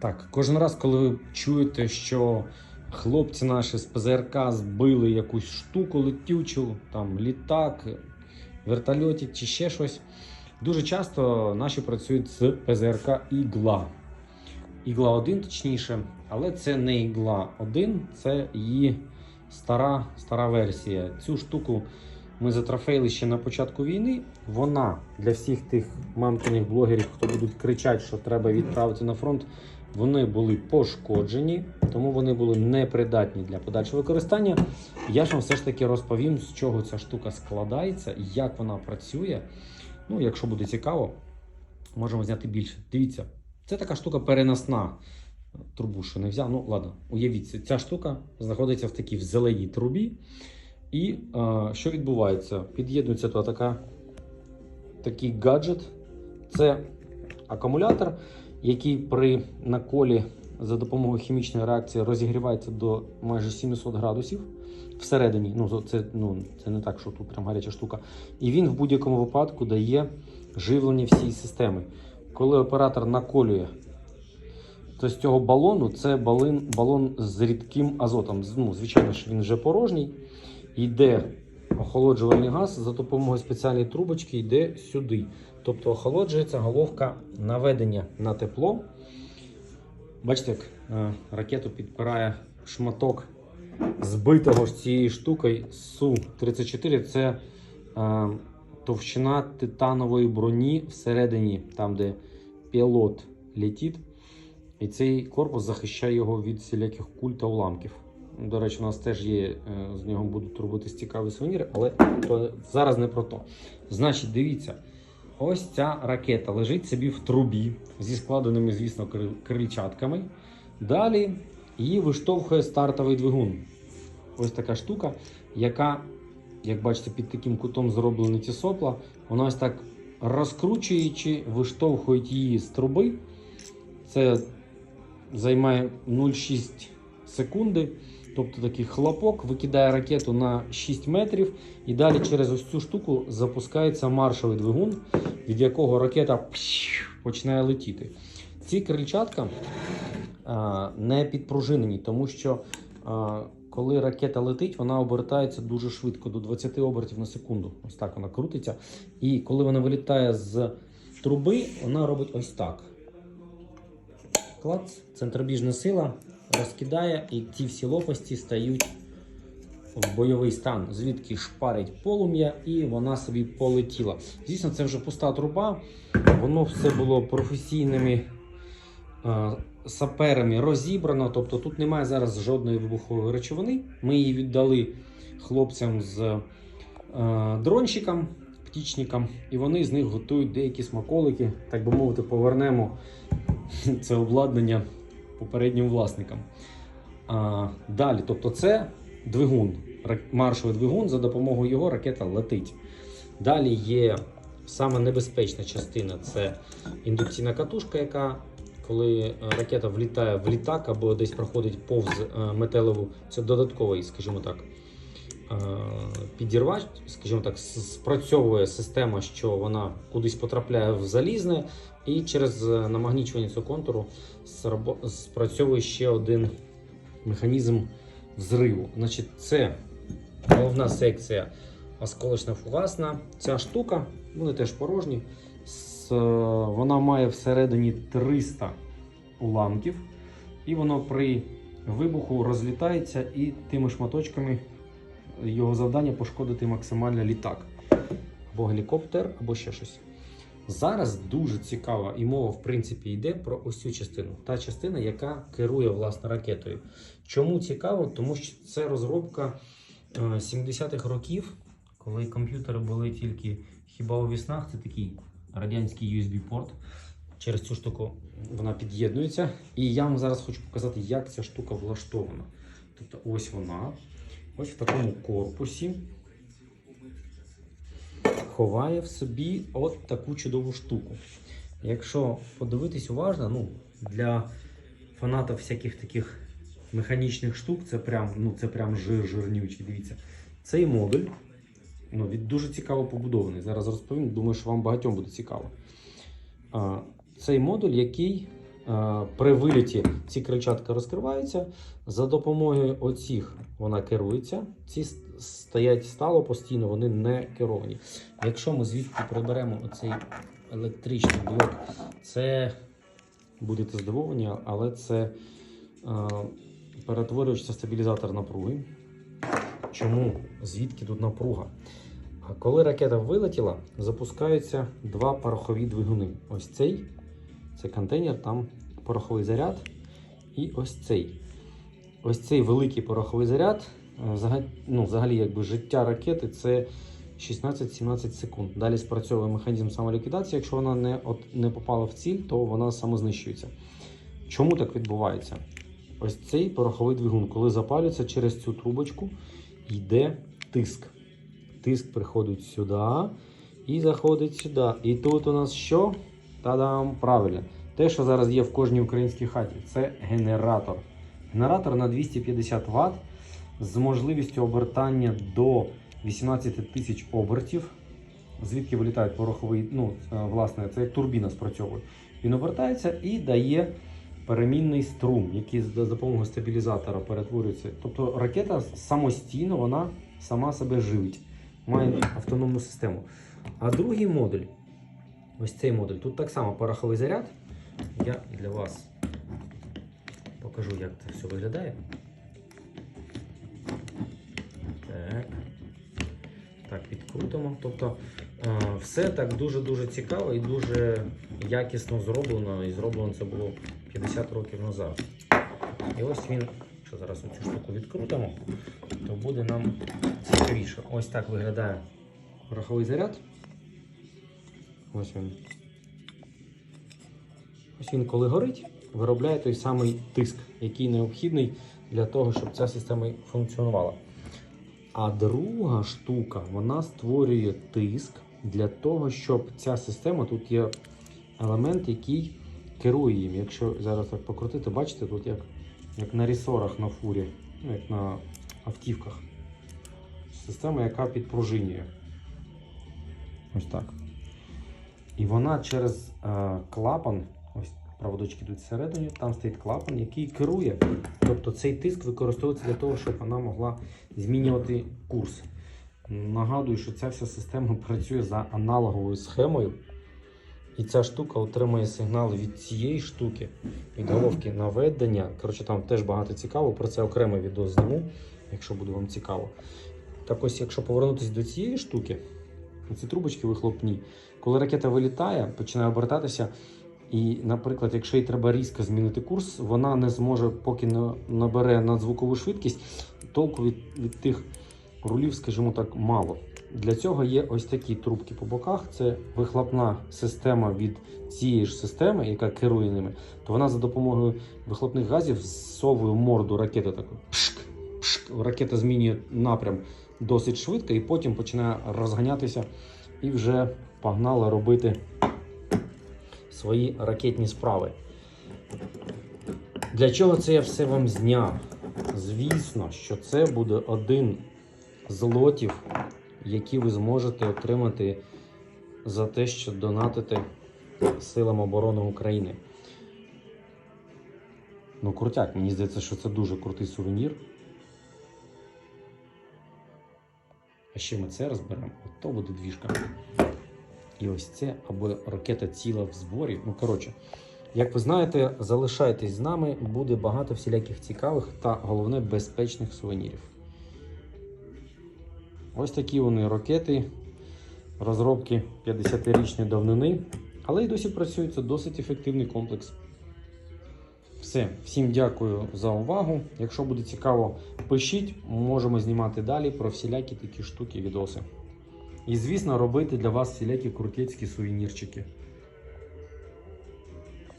Так, кожен раз, коли ви чуєте, що хлопці наші з ПЗРК збили якусь штуку летючу, там літак, вертольотик чи ще щось, дуже часто наші працюють з ПЗРК Ігла. Ігла 1 точніше, але це не Ігла 1, це її стара, стара версія. Цю штуку ми затрофеїли ще на початку війни. Вона для всіх тих мамкиних блогерів, хто будуть кричати, що треба відправити на фронт, вони були пошкоджені, тому вони були непридатні для подальшого використання. Я ж вам все ж таки розповім, з чого ця штука складається, як вона працює. Ну, якщо буде цікаво, можемо зняти більше. Дивіться, це така штука переносна. Трубу, що не взяв. Ну, ладно, уявіть, ця штука знаходиться в такій в зеленій трубі. І е, що відбувається? Під'єднується така, такий гаджет. Це акумулятор, який при наколі за допомогою хімічної реакції розігрівається до майже 700 градусів всередині. Ну, це, ну, це не так, що тут прям гаряча штука. І він в будь-якому випадку дає живлення всієї системи. Коли оператор наколює то з цього балону це балон, балон з рідким азотом. Ну, звичайно ж, він вже порожній. Йде охолоджувальний газ за допомогою спеціальної трубочки йде сюди. Тобто охолоджується головка наведення на тепло. Бачите, як е, ракету підпирає шматок збитого ж цією штукою Су-34. Це е, товщина титанової броні всередині, там де пілот летить. І цей корпус захищає його від всіляких куль та уламків. До речі, у нас теж є, е, з нього будуть робити цікаві сувеніри, але то зараз не про то. Значить, дивіться, ось ця ракета лежить собі в трубі зі складеними, звісно, крильчатками. Далі її виштовхує стартовий двигун. Ось така штука, яка, як бачите, під таким кутом зроблені ці сопла. Вона ось так розкручуючи, виштовхує її з труби. Це займає 0,6 секунди. Тобто такий хлопок викидає ракету на 6 метрів, і далі через ось цю штуку запускається маршовий двигун, від якого ракета починає летіти. Ці крильчатка не підпружинені, тому що коли ракета летить, вона обертається дуже швидко, до 20 обертів на секунду. Ось так вона крутиться. І коли вона вилітає з труби, вона робить ось так. Клац, центробіжна сила розкидає, і ці всі лопасті стають в бойовий стан, звідки шпарить полум'я, і вона собі полетіла. Звісно, це вже пуста труба. Воно все було професійними е, саперами розібрано. Тобто тут немає зараз жодної вибухової речовини. Ми її віддали хлопцям з е, дронщикам, птічникам, і вони з них готують деякі смаколики, так би мовити, повернемо це обладнання попереднім власникам. А, далі, тобто це двигун, маршовий двигун, за допомогою його ракета летить. Далі є саме небезпечна частина це індукційна катушка, яка, коли е, ракета влітає в літак або десь проходить повз е, металеву, це додатковий, скажімо так, підірвач, скажімо так, спрацьовує система, що вона кудись потрапляє в залізне, і через е, намагнічування цього контуру спрацьовує ще один механізм взриву. Значить, це головна секція осколочно фугасна. Ця штука, вони теж порожні. Вона має всередині 300 уламків, і воно при вибуху розлітається і тими шматочками його завдання пошкодити максимально літак. Або гелікоптер, або ще щось. Зараз дуже цікава і мова, в принципі, йде про ось цю частину. Та частина, яка керує власне ракетою. Чому цікаво? Тому що це розробка е, 70-х років, коли комп'ютери були тільки хіба у віснах, це такий радянський USB-порт. Через цю штуку вона під'єднується. І я вам зараз хочу показати, як ця штука влаштована. Тобто ось вона, ось в такому корпусі ховає в собі от таку чудову штуку. Якщо подивитись уважно, ну, для фанатів всяких таких механічних штук, це прям, ну, це прям жир жирнючий. Дивіться. Цей модуль ну, він дуже цікаво побудований. Зараз розповім, думаю, що вам багатьом буде цікаво. А, цей модуль, який При виліті ці крильчатка розкриваються. За допомогою оцих вона керується. Ці стоять стало постійно, вони не керовані. Якщо ми звідки приберемо оцей електричний блок, це будете здивовані, але це е, перетворювач стабілізатор напруги. Чому? Звідки тут напруга? Коли ракета вилетіла, запускаються два порохові двигуни. Ось цей, це контейнер, там пороховий заряд. І ось цей. Ось цей великий пороховий заряд. е, взага- Ну, взагалі, якби життя ракети це 16-17 секунд. Далі спрацьовує механізм самоліквідації. Якщо вона не, от, не попала в ціль, то вона самознищується. Чому так відбувається? Ось цей пороховий двигун, коли запалюється через цю трубочку, йде тиск. Тиск приходить сюди і заходить сюди. І тут у нас що? Та-дам! Правильно. Те, що зараз є в кожній українській хаті, це генератор. Генератор на 250 Вт з можливістю обертання до 18 тисяч обертів. Звідки вилітає пороховий, ну, е, власне, це як турбіна спрацьовує. Він обертається і дає перемінний струм, який за допомогою стабілізатора перетворюється. Тобто ракета самостійно вона сама себе живить, має автономну систему. А другий модуль, ось цей модуль, тут так само пороховий заряд. Я для вас покажу, як це все виглядає. Так. Так, підкрутимо. Тобто е, все так дуже-дуже цікаво і дуже якісно зроблено. І зроблено це було 50 років назад. І ось він, якщо зараз цю штуку відкрутимо, то буде нам цікавіше. Ось так виглядає пороховий заряд. Ось він. Ось він, коли горить, виробляє той самий тиск, який необхідний для того, щоб ця система функціонувала. А друга штука, вона створює тиск для того, щоб ця система, тут є елемент, який керує їм. Якщо зараз так покрутити, бачите, тут як, як на рісорах на фурі, ну, як на автівках. Система, яка підпружинює. Ось так. І вона через е, клапан, ось проводочки йдуть всередині, там стоїть клапан, який керує. Тобто цей тиск використовується для того, щоб вона могла змінювати курс. Нагадую, що ця вся система працює за аналоговою схемою. І ця штука отримує сигнал від цієї штуки, від головки наведення. Коротше, там теж багато цікаво. Про це окремий відео зніму, якщо буде вам цікаво. Так ось, якщо повернутися до цієї штуки, ці трубочки вихлопні, коли ракета вилітає, починає обертатися. І, наприклад, якщо їй треба різко змінити курс, вона не зможе, поки не набере надзвукову швидкість, толку від, від тих рулів, скажімо так, мало. Для цього є ось такі трубки по боках. Це вихлопна система від цієї ж системи, яка керує ними. То вона за допомогою вихлопних газів зсовує морду ракети таку. Ракета змінює напрям досить швидко і потім починає розганятися і вже погнала робити свої ракетні справи. Для чого це я все вам зняв? Звісно, що це буде один з лотів, які ви зможете отримати за те, що донатите Силам оборони України. Ну, крутяк, мені здається, що це дуже крутий сувенір. Ще ми це розберемо, от то буде двіжка. І ось це або ракета ціла в зборі. Ну, коротше, як ви знаєте, залишайтесь з нами, буде багато всіляких цікавих та головне безпечних сувенірів. Ось такі вони ракети, розробки 50-річної давнини, але й досі працює це досить ефективний комплекс. Все, всім дякую за увагу. Якщо буде цікаво, пишіть, можемо знімати далі про всілякі такі штуки, відоси. І, звісно, робити для вас всілякі крутецькі сувенірчики.